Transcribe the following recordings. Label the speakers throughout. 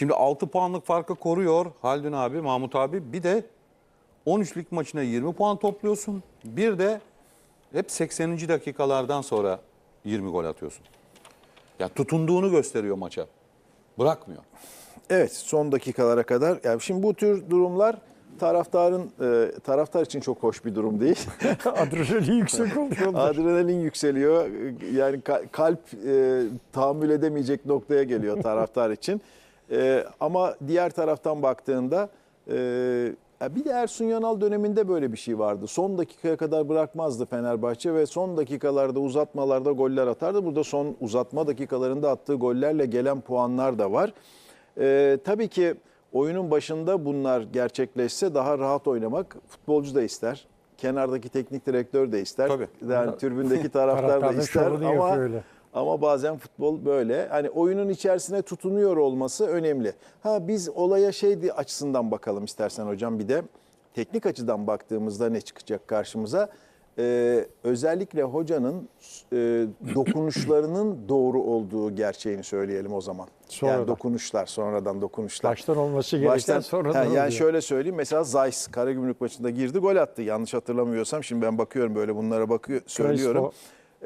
Speaker 1: Şimdi 6 puanlık farkı koruyor Haldun abi, Mahmut abi. Bir de 13'lük maçına 20 puan topluyorsun. Bir de hep 80. dakikalardan sonra 20 gol atıyorsun. Ya tutunduğunu gösteriyor maça. Bırakmıyor.
Speaker 2: Evet son dakikalara kadar. Yani şimdi bu tür durumlar taraftarın e, taraftar için çok hoş bir durum değil.
Speaker 3: Adrenalin yüksek oluyor.
Speaker 2: Adrenalin yükseliyor. Yani ka- kalp e, tahammül edemeyecek noktaya geliyor taraftar için. E, ama diğer taraftan baktığında e, bir de Ersun Yanal döneminde böyle bir şey vardı. Son dakikaya kadar bırakmazdı Fenerbahçe ve son dakikalarda uzatmalarda goller atardı. Burada son uzatma dakikalarında attığı gollerle gelen puanlar da var. E, tabii ki oyunun başında bunlar gerçekleşse daha rahat oynamak futbolcu da ister. Kenardaki teknik direktör de ister.
Speaker 1: Tabii.
Speaker 2: Yani tribündeki taraftar da ister ama
Speaker 3: öyle.
Speaker 2: Ama bazen futbol böyle. Hani oyunun içerisine tutunuyor olması önemli. Ha biz olaya şey açısından bakalım istersen hocam bir de teknik açıdan baktığımızda ne çıkacak karşımıza? Ee, özellikle hocanın e, dokunuşlarının doğru olduğu gerçeğini söyleyelim o zaman.
Speaker 3: Sonradan.
Speaker 2: Yani dokunuşlar, sonradan dokunuşlar.
Speaker 3: Baştan olması gereken sonradan
Speaker 2: Ha, yani
Speaker 3: oluyor.
Speaker 2: şöyle söyleyeyim mesela Zeiss Karagümrük maçında girdi gol attı. Yanlış hatırlamıyorsam şimdi ben bakıyorum böyle bunlara bakıyor söylüyorum.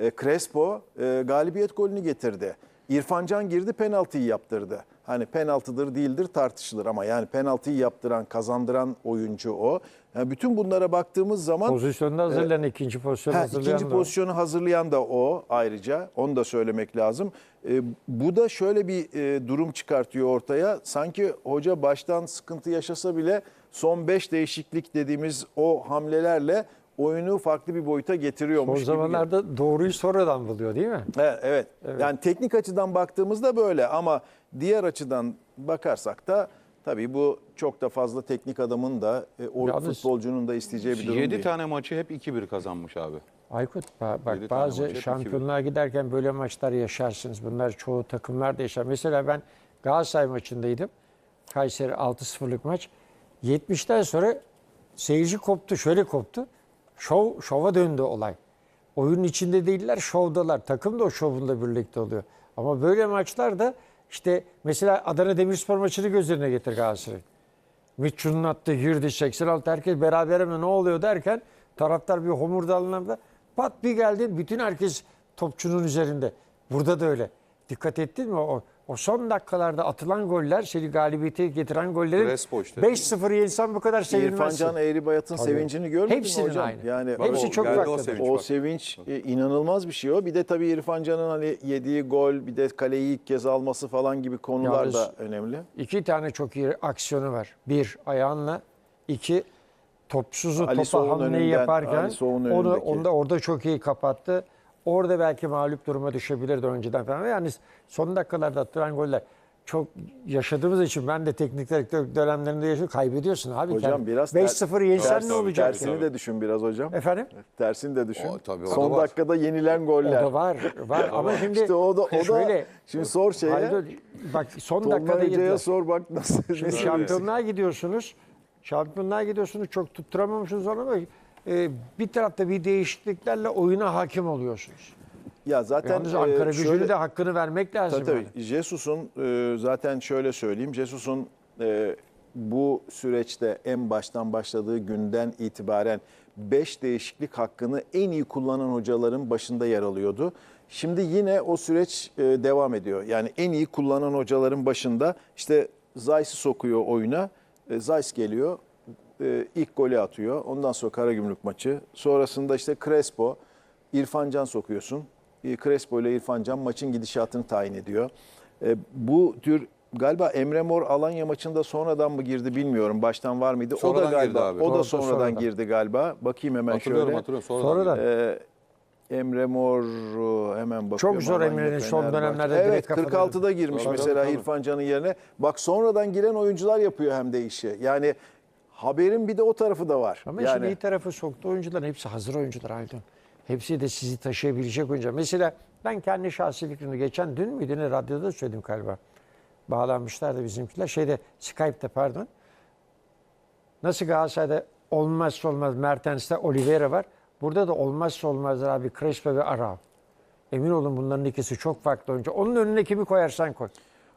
Speaker 2: E, Crespo e, galibiyet golünü getirdi. İrfan Can girdi penaltıyı yaptırdı. Hani penaltıdır değildir tartışılır ama yani penaltıyı yaptıran, kazandıran oyuncu o. Yani bütün bunlara baktığımız zaman
Speaker 3: Pozisyonda hazırlayan ikinci pozisyonu
Speaker 2: Ha,
Speaker 3: hazırlayan
Speaker 2: ikinci
Speaker 3: da o.
Speaker 2: pozisyonu hazırlayan da o ayrıca. Onu da söylemek lazım. E, bu da şöyle bir e, durum çıkartıyor ortaya. Sanki hoca baştan sıkıntı yaşasa bile son 5 değişiklik dediğimiz o hamlelerle oyunu farklı bir boyuta getiriyormuş
Speaker 3: Son
Speaker 2: gibi
Speaker 3: zamanlarda doğruyu sonradan buluyor değil mi?
Speaker 2: Evet, evet. Yani teknik açıdan baktığımızda böyle ama diğer açıdan bakarsak da tabii bu çok da fazla teknik adamın da e, o
Speaker 3: Yalnız
Speaker 2: futbolcunun da isteyeceği bir durum
Speaker 1: 7
Speaker 2: değil.
Speaker 1: tane maçı hep 2-1 kazanmış abi.
Speaker 3: Aykut bak bazı şampiyonluğa giderken böyle maçlar yaşarsınız. Bunlar çoğu takımlar da yaşar. Mesela ben Galatasaray maçındaydım. Kayseri 6-0'lık maç. 70'ten sonra seyirci koptu. Şöyle koptu. Şov, şova döndü olay. Oyunun içinde değiller, şovdalar. Takım da o şovunda birlikte oluyor. Ama böyle maçlarda işte mesela Adana Demirspor maçını göz önüne getir Galatasaray. Mitchell'ın attı, girdi 86 herkes beraber mi ne oluyor derken taraftar bir homurdalığında pat bir geldi bütün herkes topçunun üzerinde. Burada da öyle. Dikkat ettin mi? O, o son dakikalarda atılan goller seni galibiyete getiren gollerin
Speaker 1: Crespo işte.
Speaker 3: 5-0 yensen bu kadar
Speaker 2: İrfan
Speaker 3: sevinmezsin.
Speaker 2: Can Eğribayat'ın sevincini görmedin
Speaker 3: Hepsinin
Speaker 2: mi hocam?
Speaker 3: aynı.
Speaker 2: Yani
Speaker 1: Bak,
Speaker 3: Hepsi
Speaker 1: o
Speaker 3: çok
Speaker 1: geldi o
Speaker 3: farklı.
Speaker 1: sevinç.
Speaker 2: O
Speaker 1: bak.
Speaker 2: sevinç e, inanılmaz bir şey o. Bir de tabii İrfan Can'ın hani yediği gol, bir de kaleyi ilk kez alması falan gibi konular
Speaker 3: Yalnız-
Speaker 2: da önemli.
Speaker 3: İki tane çok iyi aksiyonu var. Bir ayağınla, iki topsuzu
Speaker 2: Ali
Speaker 3: topa
Speaker 2: Soğuk'un
Speaker 3: hamleyi
Speaker 2: önünden,
Speaker 3: yaparken
Speaker 2: Ali Soğuk'un
Speaker 3: onu
Speaker 2: önündeki.
Speaker 3: onda orada çok iyi kapattı. Orada belki mağlup duruma düşebilirdi önceden falan. Yani son dakikalarda atılan goller çok yaşadığımız için ben de teknik direktör dönemlerinde yaşıyorum. Kaybediyorsun abi.
Speaker 2: Hocam
Speaker 3: Yani
Speaker 2: biraz
Speaker 3: 5-0 yensen
Speaker 2: ters-
Speaker 3: ne olacak?
Speaker 2: Tersini de düşün biraz hocam.
Speaker 3: Efendim?
Speaker 2: Tersini de düşün.
Speaker 1: O, tabii, o
Speaker 2: Son
Speaker 1: da var.
Speaker 2: dakikada yenilen
Speaker 3: O
Speaker 2: goller.
Speaker 3: da var. var. Ama şimdi
Speaker 2: İşte o da o da
Speaker 3: şöyle,
Speaker 2: şimdi sor şeye.
Speaker 3: Haldun, bak son
Speaker 2: Tolga
Speaker 3: dakikada yediler.
Speaker 2: sor bak nasıl.
Speaker 3: Şimdi şampiyonluğa gidiyorsunuz. Şampiyonluğa gidiyorsunuz. Çok tutturamamışsınız onu ama e, bir tarafta bir değişikliklerle oyuna hakim oluyorsunuz.
Speaker 2: Ya zaten
Speaker 3: Yalnız
Speaker 2: e,
Speaker 3: Ankara gücünü
Speaker 2: şöyle-
Speaker 3: de hakkını vermek lazım.
Speaker 2: Tabii
Speaker 3: yani.
Speaker 2: tabii. Jesus'un e, zaten şöyle söyleyeyim. Jesus'un e, bu süreçte en baştan başladığı günden itibaren 5 değişiklik hakkını en iyi kullanan hocaların başında yer alıyordu. Şimdi yine o süreç e, devam ediyor. Yani en iyi kullanan hocaların başında işte Zayt'sı sokuyor oyuna. E, Zayt geliyor. E, ilk golü atıyor. Ondan sonra Karagümrük maçı. Sonrasında işte Crespo, İrfan Can sokuyorsun. E, Crespo ile İrfan Can maçın gidişatını tayin ediyor. E, bu tür galiba Emre Mor Alanya maçında sonradan mı girdi bilmiyorum. Baştan var mıydı? o
Speaker 1: Sonradan
Speaker 2: da
Speaker 1: girdi
Speaker 2: galiba
Speaker 1: abi.
Speaker 2: o da
Speaker 3: Sonradan,
Speaker 2: sonradan,
Speaker 3: sonradan.
Speaker 2: girdi galiba. Bakayım hemen
Speaker 1: Hatırlıyorum
Speaker 2: şöyle.
Speaker 1: hatırlıyorum. Sonradan.
Speaker 3: Sonradan.
Speaker 1: girdi.
Speaker 2: Ee, Emre Mor e, hemen bakıyorum.
Speaker 3: zor
Speaker 2: Alanya,
Speaker 3: Emre'nin son dönemlerde
Speaker 2: Evet
Speaker 3: direkt kafadan-
Speaker 2: 46'da girmiş
Speaker 1: Tabii,
Speaker 2: mesela
Speaker 1: tabii.
Speaker 2: İrfan Can'ın yerine. Bak sonradan giren oyuncular yapıyor hem de işi. Yani haberin bir de o tarafı da var.
Speaker 3: Ama
Speaker 2: yani,
Speaker 3: şimdi iyi tarafı soktu oyuncuların hepsi hazır oyuncular Aydın. Hepsi de sizi taşıyabilecek oyuncular. Mesela ben kendi şahsi fikrimi geçen dün müydü ne radyoda söyledim galiba. Bağlanmışlardı bizimkiler. Şeyde Skype'te pardon. Nasıl Galatasaray'da olmazsa olmaz Mertens'te Oliveira var. Burada da olmazsa olmazlar abi Crespo ve Arao. Emin olun bunların ikisi çok farklı oyuncu. Onun önüne kimi koyarsan koy.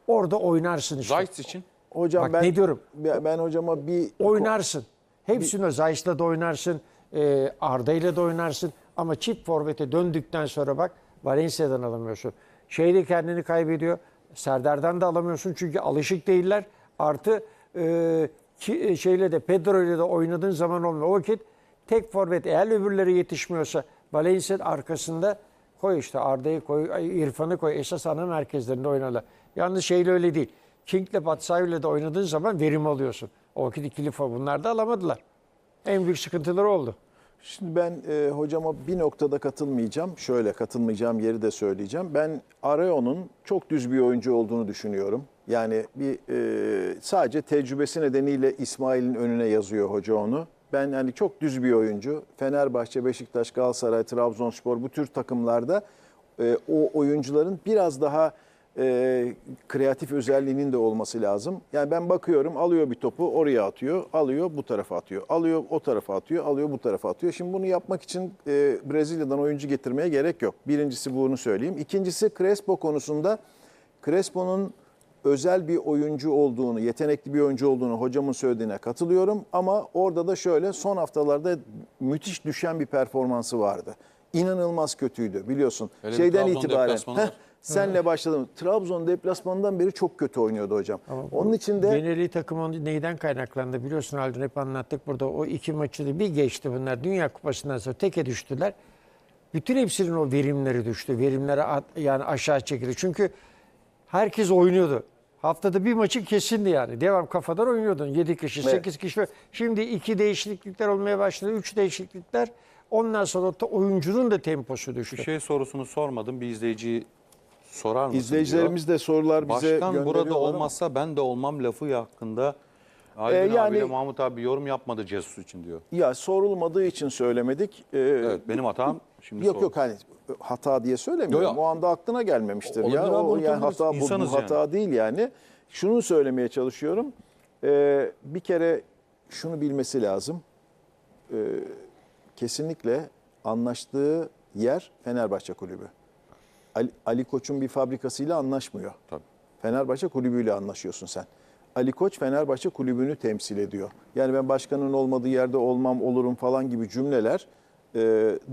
Speaker 3: Orada oynarsın işte.
Speaker 1: Zayt için
Speaker 2: Hocam
Speaker 3: Bak
Speaker 2: ben
Speaker 3: ne diyorum?
Speaker 2: Ben, ben hocama bir
Speaker 3: Oynarsın. Hepsini Zayt'la da oynarsın. E, Arda ile de oynarsın. Ama çift forvete döndükten sonra bak Valencia'dan alamıyorsun. Şeyde kendini kaybediyor. Serdar'dan da alamıyorsun çünkü alışık değiller. Artı e, ki, e, şeyle de Pedro ile de oynadığın zaman olmuyor. O vakit tek forvet eğer öbürleri yetişmiyorsa Valencia'nın arkasında koy işte Arda'yı koy, İrfan'ı koy. Esas ana merkezlerinde oynarlar. Yalnız şeyle öyle değil. King'le Batshuayi'yle de oynadığın zaman verim alıyorsun. O vakit ikili for bunlar da alamadılar. En büyük sıkıntıları oldu.
Speaker 2: Şimdi ben e, hocama bir noktada katılmayacağım. Şöyle katılmayacağım yeri de söyleyeceğim. Ben Arao'nun çok düz bir oyuncu olduğunu düşünüyorum. Yani bir e, sadece tecrübesi nedeniyle İsmail'in önüne yazıyor hoca onu. Ben hani çok düz bir oyuncu. Fenerbahçe, Beşiktaş, Galatasaray, Trabzonspor bu tür takımlarda e, o oyuncuların biraz daha e, kreatif özelliğinin de olması lazım. Yani ben bakıyorum alıyor bir topu oraya atıyor, alıyor bu tarafa atıyor, alıyor o tarafa atıyor, alıyor bu tarafa atıyor. Şimdi bunu yapmak için e, Brezilya'dan oyuncu getirmeye gerek yok. Birincisi bunu söyleyeyim. İkincisi Crespo konusunda Crespo'nun özel bir oyuncu olduğunu, yetenekli bir oyuncu olduğunu hocamın söylediğine katılıyorum. Ama orada da şöyle son haftalarda müthiş düşen bir performansı vardı. İnanılmaz kötüydü biliyorsun.
Speaker 1: Bir
Speaker 2: Şeyden itibaren.
Speaker 1: var.
Speaker 2: Senle başladım. Trabzon deplasmanından beri çok kötü oynuyordu hocam. Onun için de
Speaker 3: Geneli takımın neyden kaynaklandı biliyorsun Haldun hep anlattık burada. O iki maçı da bir geçti bunlar. Dünya Kupası'ndan sonra teke düştüler. Bütün hepsinin o verimleri düştü. Verimleri at- yani aşağı çekildi. Çünkü herkes oynuyordu. Haftada bir maçı kesindi yani. Devam kafadan oynuyordun. 7 kişi,
Speaker 2: Evet.
Speaker 3: 8 kişi. Şimdi iki değişiklikler olmaya başladı. 3 değişiklikler. Ondan sonra da oyuncunun da temposu düştü.
Speaker 1: bir şey sorusunu sormadım. Bir izleyiciyi sorar mısın?
Speaker 2: izleyicilerimiz de sorular
Speaker 1: diyor.
Speaker 2: bize
Speaker 1: Başkan burada
Speaker 2: gönderiyorlar ama-
Speaker 1: olmazsa ben de olmam lafı hakkında Aydın
Speaker 2: Ee, yani-
Speaker 1: abiyle Mahmut abi yorum yapmadı Jesus için diyor.
Speaker 2: Ya sorulmadığı için söylemedik. Ee,
Speaker 1: Evet benim hatam. Şimdi
Speaker 2: Yok
Speaker 1: sor.
Speaker 2: yok hani hata diye söylemiyorum.
Speaker 1: Yok, yok.
Speaker 2: O anda aklına gelmemiştir
Speaker 1: Olabilir
Speaker 2: ya. O yani hata bu, bu
Speaker 1: yani.
Speaker 2: hata değil yani. Şunu söylemeye çalışıyorum. Ee, bir kere şunu bilmesi lazım. Ee, kesinlikle anlaştığı yer Fenerbahçe Kulübü. Ali, Ali Koç'un bir fabrikasıyla anlaşmıyor.
Speaker 1: Tabii.
Speaker 2: Fenerbahçe kulübüyle anlaşıyorsun sen. Ali Koç Fenerbahçe kulübünü temsil ediyor. Yani ben başkanın olmadığı yerde olmam, olurum falan gibi cümleler e,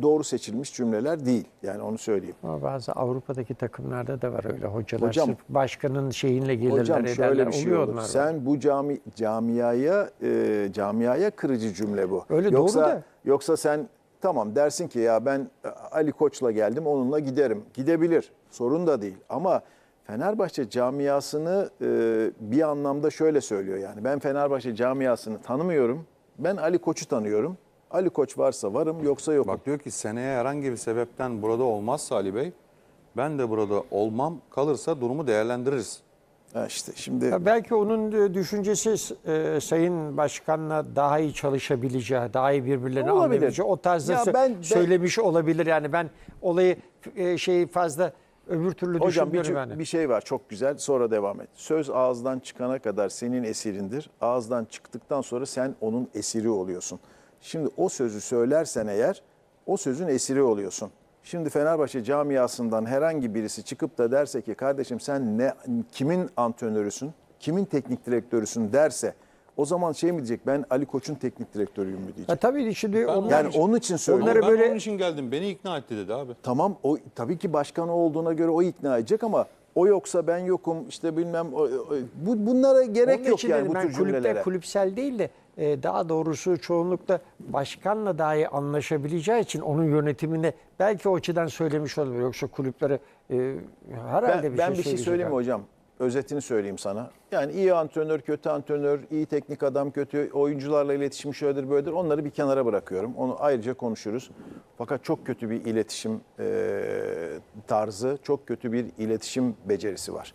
Speaker 2: doğru seçilmiş cümleler değil. Yani onu söyleyeyim.
Speaker 3: Ama bazı Avrupa'daki takımlarda da var öyle hocalar.
Speaker 2: Hocam-
Speaker 3: sırf başkanın şeyinle gelirler
Speaker 2: Hocam
Speaker 3: ederler.
Speaker 2: şöyle bir şey
Speaker 3: Oluyor
Speaker 2: olur.
Speaker 3: onlar.
Speaker 2: Sen bu cami camiaya e, camiaya kırıcı cümle bu.
Speaker 3: Öyle doğru
Speaker 2: yoksa,
Speaker 3: da.
Speaker 2: Yoksa sen tamam dersin ki ya ben e, Ali Koç'la geldim onunla giderim. Gidebilir. Sorun da değil. Ama Fenerbahçe camiasını e, bir anlamda şöyle söylüyor yani. Ben Fenerbahçe camiasını tanımıyorum. Ben Ali Koç'u tanıyorum. Ali Koç varsa varım yoksa yokum.
Speaker 1: Bak diyor ki seneye herhangi bir sebepten burada olmazsa Ali Bey ben de burada olmam kalırsa durumu değerlendiririz.
Speaker 2: Ha işte şimdi
Speaker 3: Ya belki onun e, düşüncesi e, Sayın Başkan'la daha iyi çalışabileceği, daha iyi birbirlerini
Speaker 2: Olabilir.
Speaker 3: anlayabileceği o tarzda
Speaker 2: Ya ben- ben-
Speaker 3: söylemiş olabilir. Yani ben olayı e, şeyi fazla öbür türlü
Speaker 2: Hocam bir,
Speaker 3: düşünmüyorum yani.
Speaker 2: bir şey var çok güzel sonra devam et. Söz ağızdan çıkana kadar senin esirindir. Ağızdan çıktıktan sonra sen onun esiri oluyorsun. Şimdi o sözü söylersen eğer o sözün esiri oluyorsun. Şimdi Fenerbahçe camiasından herhangi birisi çıkıp da derse ki kardeşim sen ne kimin antrenörüsün, kimin teknik direktörüsün derse o zaman şey mi diyecek ben Ali Koç'un teknik direktörüyüm mü diyecek.
Speaker 3: Ya tabii şimdi onlar,
Speaker 2: Yani onun için söylüyorum.
Speaker 3: Onları
Speaker 1: ben
Speaker 3: böyle-
Speaker 1: onun için geldim. Beni ikna etti dedi abi.
Speaker 2: Tamam o tabii ki başkanı olduğuna göre o ikna edecek ama o yoksa ben yokum işte bilmem o- o- bu bunlara gerek
Speaker 3: Onun
Speaker 2: yok
Speaker 3: için
Speaker 2: yani
Speaker 3: dedim
Speaker 2: bu
Speaker 3: ben
Speaker 2: tür
Speaker 3: kulüpte
Speaker 2: cümlelere.
Speaker 3: kulüpsel değil de e, daha doğrusu çoğunlukla başkanla daha iyi anlaşabileceği için onun yönetiminde belki o açıdan söylemiş olabilir. Yoksa kulüplere e, herhalde
Speaker 2: Ben,
Speaker 3: bir
Speaker 2: ben
Speaker 3: şey
Speaker 2: bir şey söyleyeyim mi hocam? Özetini söyleyeyim sana. Yani iyi antrenör, kötü antrenör, iyi teknik adam, kötü oyuncularla iletişim şöyledir böyledir. Onları bir kenara bırakıyorum. Onu ayrıca konuşuruz. Fakat çok kötü bir iletişim e, tarzı, çok kötü bir iletişim becerisi var.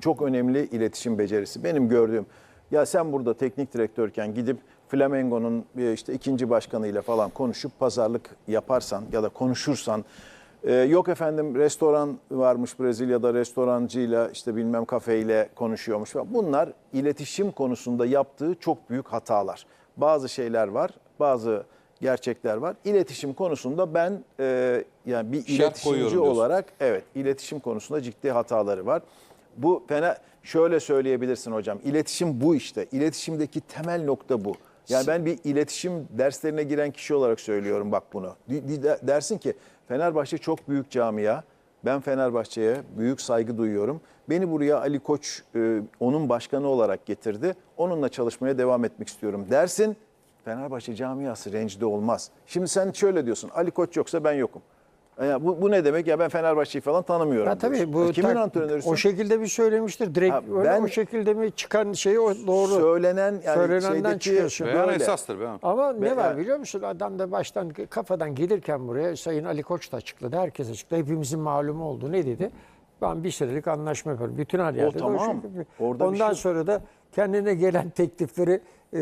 Speaker 2: Çok önemli iletişim becerisi. Benim gördüğüm ya sen burada teknik direktörken gidip Flamengo'nun e, işte ikinci başkanıyla falan konuşup pazarlık yaparsan ya da konuşursan e, yok efendim restoran varmış Brezilya'da restorancıyla işte bilmem kafeyle konuşuyormuş falan. Bunlar iletişim konusunda yaptığı çok büyük hatalar. Bazı şeyler var, bazı gerçekler var. İletişim konusunda ben e, yani bir
Speaker 1: Şart
Speaker 2: iletişimci olarak evet iletişim konusunda ciddi hataları var. Bu fena şöyle söyleyebilirsin hocam. İletişim bu işte. İletişimdeki temel nokta bu. Yani ben bir iletişim derslerine giren kişi olarak söylüyorum bak bunu. Dersin ki Fenerbahçe çok büyük camia. Ben Fenerbahçe'ye büyük saygı duyuyorum. Beni buraya Ali Koç e, onun başkanı olarak getirdi. Onunla çalışmaya devam etmek istiyorum dersin. Fenerbahçe camiası rencide olmaz. Şimdi sen şöyle diyorsun. Ali Koç yoksa ben yokum. Ya bu, bu ne demek? Ya ben Fenerbahçe'yi falan tanımıyorum.
Speaker 3: Ya tabii
Speaker 2: diyorsun.
Speaker 3: bu
Speaker 2: E, Kimin
Speaker 3: tak-
Speaker 2: antrenörüsün?
Speaker 3: o şekilde bir söylemiştir. Direkt
Speaker 2: Ha,
Speaker 3: öyle
Speaker 2: ben-
Speaker 3: o şekilde mi çıkan şey o doğru.
Speaker 2: Söylenen yani
Speaker 3: Söylenenden çıkıyorsun.
Speaker 1: Beyan
Speaker 2: böyle.
Speaker 1: esastır beyan.
Speaker 3: Ama ne
Speaker 2: Ve-
Speaker 3: var biliyor musun? Adam da baştan kafadan gelirken buraya Sayın Ali Koç da açıkladı. Herkes açıkladı. Hepimizin malumu oldu. Ne dedi? Ben bir senelik anlaşma yaparım. Bütün her yerde. de
Speaker 2: tamam.
Speaker 3: şekilde.
Speaker 2: Orada bir
Speaker 3: Ondan
Speaker 2: şey-
Speaker 3: sonra da kendine gelen teklifleri e,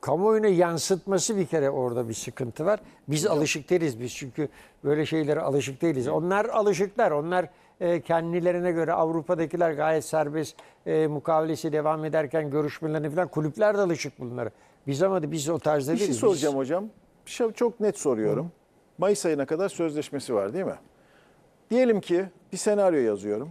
Speaker 3: kamuoyuna yansıtması bir kere orada bir sıkıntı var. Biz alışık değiliz biz çünkü böyle şeylere alışık değiliz. Onlar alışıklar. Onlar e, kendilerine göre Avrupa'dakiler gayet serbest e, mukavelesi devam ederken görüşmelerini falan kulüpler de alışık bunlara. Biz ama biz o tarzda
Speaker 2: Bir şey
Speaker 3: değiliz. Biz-
Speaker 2: soracağım hocam. Bir şey çok net soruyorum. Mayıs ayına kadar sözleşmesi var değil mi? Diyelim ki bir senaryo yazıyorum.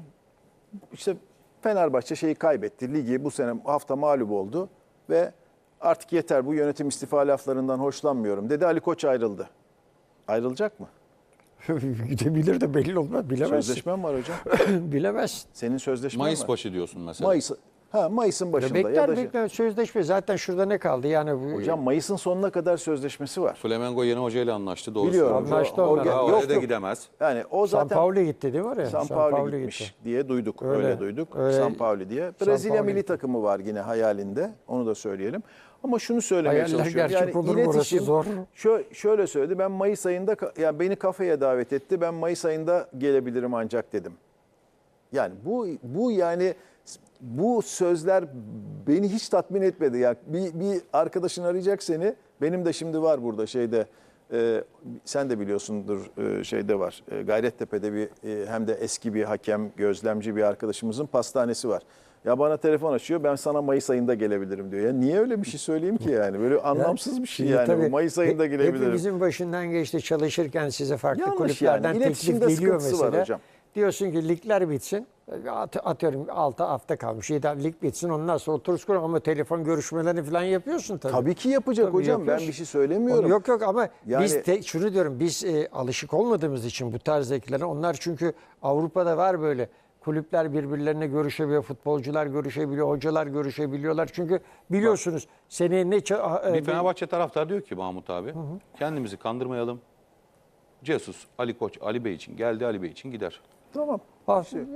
Speaker 2: İşte Fenerbahçe şeyi kaybetti. Ligi bu sene hafta mağlup oldu ve artık yeter bu yönetim istifa laflarından hoşlanmıyorum dedi. Ali Koç ayrıldı. Ayrılacak mı?
Speaker 3: Gidebilir de belli olmaz. Bilemezsin.
Speaker 2: Sözleşmen var hocam.
Speaker 3: Bilemezsin.
Speaker 2: Senin sözleşmen
Speaker 1: Mayıs
Speaker 2: var.
Speaker 1: başı diyorsun mesela.
Speaker 2: Mayıs. Ha Mayıs'ın başında
Speaker 3: Bekler
Speaker 2: ya da şey-
Speaker 3: bekler sözleşme. Zaten şurada ne kaldı? Yani bu,
Speaker 2: hocam Mayıs'ın sonuna kadar sözleşmesi var.
Speaker 1: Flamengo yeni hocayla anlaştı doğru.
Speaker 2: Biliyorum.
Speaker 3: Anlaştı
Speaker 2: O- o-
Speaker 3: onlar.
Speaker 1: Daha
Speaker 2: Yok,
Speaker 1: oraya da gidemez.
Speaker 2: Yani o
Speaker 3: San
Speaker 2: zaten
Speaker 3: Paulo gitti değil mi oraya?
Speaker 2: San Paulo gitmiş diye duyduk. Öyle,
Speaker 3: Öyle,
Speaker 2: duyduk.
Speaker 3: öyle.
Speaker 2: San Paulo diye.
Speaker 3: San
Speaker 2: Brezilya milli
Speaker 3: gitti.
Speaker 2: takımı var yine hayalinde. Onu da söyleyelim. Ama şunu söylemeye
Speaker 3: Hayaller
Speaker 2: çalışıyorum.
Speaker 3: gerçek olur? Orası zor.
Speaker 2: Şö- şöyle söyledi. Ben Mayıs ayında yani beni kafeye davet etti. Ben Mayıs ayında gelebilirim ancak dedim. Yani bu bu yani bu sözler beni hiç tatmin etmedi. Yani bir, bir arkadaşın arayacak seni. Benim de şimdi var burada şeyde e, sen de biliyorsundur e, şeyde var. E, Gayrettepe'de bir e, hem de eski bir hakem, gözlemci bir arkadaşımızın pastanesi var. Ya bana telefon açıyor. Ben sana Mayıs ayında gelebilirim diyor. Ya niye öyle bir şey söyleyeyim ki yani? Böyle anlamsız bir şey yani.
Speaker 3: tabii
Speaker 2: Mayıs ayında
Speaker 3: hep-
Speaker 2: gelebilirim.
Speaker 3: Hepimizin başından geçti çalışırken size farklı
Speaker 2: Yanlış
Speaker 3: kulüplerden
Speaker 2: yani.
Speaker 3: teklif geliyor
Speaker 2: sıkıntısı var
Speaker 3: mesela.
Speaker 2: hocam.
Speaker 3: Diyorsun ki ligler bitsin. At- Atıyorum 6 hafta kalmış. 7 lig bitsin. Ondan sonra otururuz kuralım ama telefon görüşmelerini falan yapıyorsun tabii.
Speaker 2: Tabii ki yapacak
Speaker 3: Tabii
Speaker 2: hocam. Ben
Speaker 3: yapıyorsun.
Speaker 2: bir şey söylemiyorum.
Speaker 3: Onu Yok yok ama
Speaker 2: Yani-
Speaker 3: biz te- şunu diyorum biz e, alışık olmadığımız için bu tarzdakilere onlar çünkü Avrupa'da var böyle kulüpler birbirlerine görüşebiliyor, futbolcular görüşebiliyor, hocalar görüşebiliyorlar. Çünkü biliyorsunuz seneye ne ça-
Speaker 1: Bir
Speaker 3: e,
Speaker 1: Fenerbahçe taraftar diyor ki Mahmut abi kendimizi kandırmayalım. Cesus, Ali Koç, Ali Bey için geldi Ali Bey için gider.
Speaker 2: Tamam.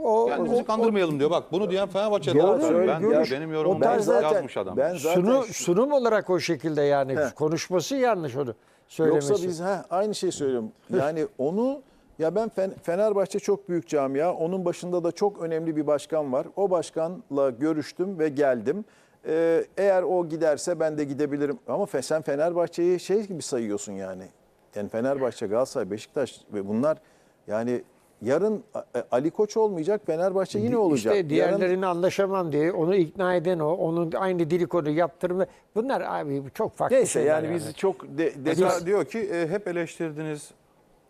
Speaker 3: O,
Speaker 1: Kendimizi
Speaker 3: o-
Speaker 1: kandırmayalım diyor. Bak bunu diyen Fenerbahçe
Speaker 3: Doğru,
Speaker 1: taraftarı. Ben,
Speaker 3: görüş.
Speaker 1: benim yorumum
Speaker 3: tarz zaten-
Speaker 1: yazmış adam.
Speaker 2: ben zaten
Speaker 3: Sunu,
Speaker 2: şu-
Speaker 3: sunum olarak o şekilde yani
Speaker 2: He.
Speaker 3: konuşması yanlış onu söylemesi.
Speaker 2: Yoksa biz ha, aynı şey söylüyorum. Yani onu ya ben Fen- Fenerbahçe çok büyük camia. Onun başında da çok önemli bir başkan var. O başkanla görüştüm ve geldim. Ee, eğer o giderse ben de gidebilirim. Ama sen Fenerbahçe'yi şey gibi sayıyorsun yani. Yani Fenerbahçe, Galatasaray, Beşiktaş ve bunlar yani yarın e, Ali Koç olmayacak, Fenerbahçe yine olacak.
Speaker 3: İşte
Speaker 2: Yarın-
Speaker 3: diğerlerini anlaşamam diye onu ikna eden o, onun aynı dili kodu yaptırma. Bunlar abi çok farklı
Speaker 2: Neyse
Speaker 3: şeyler
Speaker 2: yani, biz çok de,
Speaker 1: Mesela
Speaker 2: detay-
Speaker 1: diyor ki e, hep eleştirdiniz.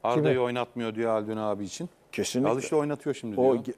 Speaker 1: Arda'yı oynatmıyor diyor Haldun abi için.
Speaker 2: Kesinlikle.
Speaker 1: Al işte oynatıyor şimdi
Speaker 2: o
Speaker 1: diyor.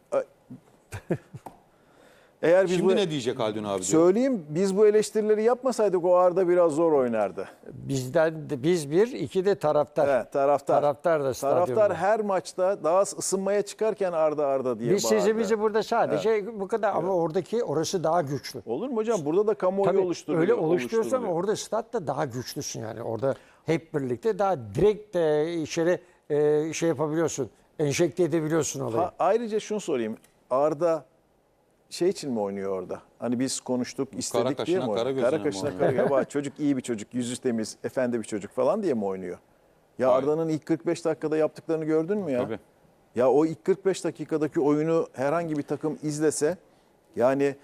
Speaker 2: Eğer biz
Speaker 1: Şimdi
Speaker 2: bu
Speaker 1: ne diyecek Haldun abi diyor.
Speaker 2: Söyleyeyim biz bu eleştirileri yapmasaydık o Arda biraz zor oynardı.
Speaker 3: Bizden de, biz bir, iki de taraftar.
Speaker 2: Evet, taraftar.
Speaker 3: Taraftar da stadyumda.
Speaker 2: Taraftar her maçta daha ısınmaya çıkarken Arda Arda diye
Speaker 3: Biz
Speaker 2: bağırdı.
Speaker 3: sizi bizi burada sadece bu kadar ama oradaki orası daha güçlü.
Speaker 2: Olur mu hocam? Burada da kamuoyu
Speaker 3: Tabii
Speaker 2: oluşturuyor.
Speaker 3: öyle oluşturuyorsun ama
Speaker 2: oluşturuluyor.
Speaker 3: orada statta daha güçlüsün yani. Orada hep birlikte daha direkt e, içeri e, şey yapabiliyorsun. Enjekte edebiliyorsun olayı.
Speaker 2: Ha, ayrıca şunu sorayım. Arda şey için mi oynuyor orada? Hani biz konuştuk, istedik
Speaker 1: Kara
Speaker 2: diye mi
Speaker 1: kaşına, kara
Speaker 2: oynuyor?
Speaker 1: gözüne
Speaker 2: Kara kaşına,
Speaker 1: oynuyor?
Speaker 2: kara gözüne. Çocuk iyi bir çocuk, yüzü temiz, efendi bir çocuk falan diye mi oynuyor? Ya
Speaker 1: Hayır.
Speaker 2: Arda'nın ilk 45 dakikada yaptıklarını gördün mü ya?
Speaker 1: Tabii.
Speaker 2: Ya o ilk 45 dakikadaki oyunu herhangi bir takım izlese yani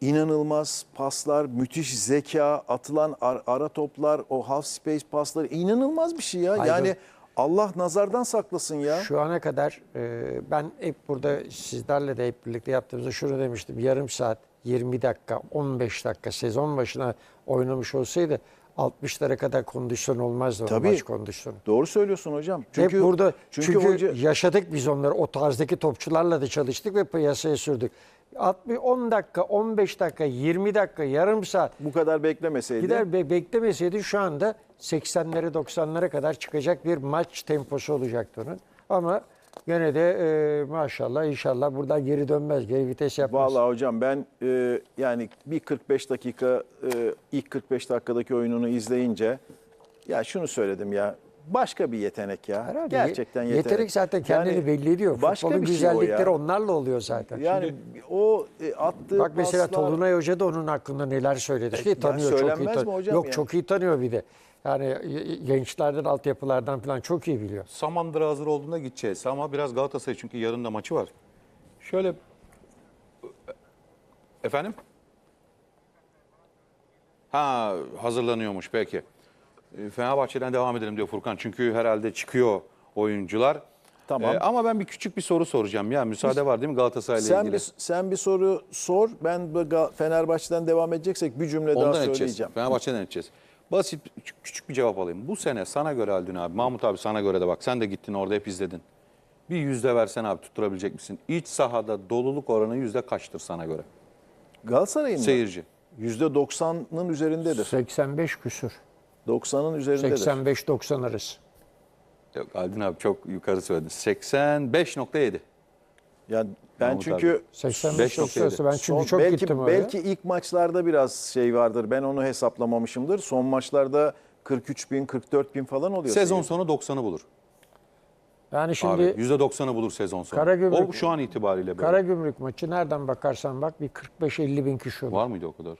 Speaker 2: inanılmaz paslar, müthiş zeka, atılan ar- ara toplar, o half space pasları inanılmaz bir şey ya.
Speaker 3: Aydın.
Speaker 2: Yani Allah nazardan saklasın ya.
Speaker 3: Şu ana kadar e, ben hep burada sizlerle de hep birlikte yaptığımızda şunu demiştim. Yarım saat, 20 dakika, 15 dakika sezon başına oynamış olsaydı 60'lara kadar kondisyon olmazdı
Speaker 2: Tabii.
Speaker 3: maç kondisyonu.
Speaker 2: Doğru söylüyorsun hocam. Çünkü
Speaker 3: hep burada
Speaker 2: çünkü,
Speaker 3: çünkü,
Speaker 2: hoca
Speaker 3: yaşadık biz onları o tarzdaki topçularla da çalıştık ve piyasaya sürdük. 60, 10 dakika, 15 dakika, 20 dakika, yarım saat
Speaker 2: Bu kadar beklemeseydi.
Speaker 3: gider be, beklemeseydi şu anda 80'lere 90'lara kadar çıkacak bir maç temposu olacaktı onun. Ama gene de e, maşallah inşallah buradan geri dönmez, geri vites yapmaz.
Speaker 2: Vallahi hocam ben e, yani bir 45 dakika e, ilk 45 dakikadaki oyununu izleyince ya şunu söyledim ya başka bir yetenek ya.
Speaker 3: Herhalde
Speaker 2: Gerçekten
Speaker 3: ye-
Speaker 2: yetenek.
Speaker 3: yetenek zaten kendini
Speaker 2: Yani
Speaker 3: belli ediyor.
Speaker 2: Başka
Speaker 3: Futbolun
Speaker 2: bir şey
Speaker 3: güzellikleri
Speaker 2: ya.
Speaker 3: onlarla oluyor zaten.
Speaker 2: Yani o e, attığı
Speaker 3: Bak mesela
Speaker 2: paslar-
Speaker 3: Tolunay Hoca da onun hakkında neler söyledi. Ki tanıyor, çok iyi tanıyor.
Speaker 2: hocam
Speaker 3: Yok
Speaker 2: yani?
Speaker 3: çok iyi tanıyor bir de. Yani y- gençlerden, altyapılardan falan çok iyi biliyor.
Speaker 1: Samandıra hazır olduğunda gideceğiz. Ama biraz Galatasaray çünkü yarın da maçı var. Şöyle efendim? Ha hazırlanıyormuş peki. E, Fenerbahçe'den devam edelim diyor Furkan. Çünkü herhalde çıkıyor oyuncular.
Speaker 2: Tamam.
Speaker 1: E, ama ben bir küçük bir soru soracağım ya. Müsaade var değil mi Galatasaray'la
Speaker 2: Sen
Speaker 1: ilgili?
Speaker 2: bir, sen bir soru sor. Ben Fenerbahçe'den devam edeceksek bir cümle
Speaker 1: Ondan
Speaker 2: daha
Speaker 1: edeceğiz.
Speaker 2: söyleyeceğim.
Speaker 1: Fenerbahçe'den edeceğiz. Basit küçük- küçük bir cevap alayım. Bu sene sana göre Aldın abi, Mahmut abi sana göre de bak sen de gittin orada hep izledin. Bir yüzde versen abi tutturabilecek misin? İç sahada doluluk oranı yüzde kaçtır sana göre?
Speaker 2: Galatasaray'ın mı?
Speaker 1: Seyirci.
Speaker 2: %90'ın üzerindedir.
Speaker 3: 85 küsür.
Speaker 2: 90'ın üzerindedir.
Speaker 3: 85-90 arası.
Speaker 1: Yok Aldın abi çok yukarı söyledi. 85.7.
Speaker 2: Yani ben
Speaker 1: Mahmut
Speaker 2: çünkü
Speaker 3: 85
Speaker 1: 5.7.
Speaker 3: arası. Ben çünkü
Speaker 2: son-
Speaker 3: çok
Speaker 2: belki
Speaker 3: gittim oraya.
Speaker 2: belki ilk maçlarda biraz şey vardır. Ben onu hesaplamamışımdır. Son maçlarda 43 bin, 44 bin falan oluyor.
Speaker 1: Sezon
Speaker 2: seyirci.
Speaker 1: sonu 90'ı bulur.
Speaker 3: Yani şimdi
Speaker 1: Abi yüzde 90'ı bulur sezon sonu.
Speaker 3: Karagümrük-
Speaker 1: o şu an itibariyle böyle.
Speaker 3: Karagümrük maçı nereden bakarsan bak bir 45-50 bin kişi olur.
Speaker 1: Var mıydı o kadar?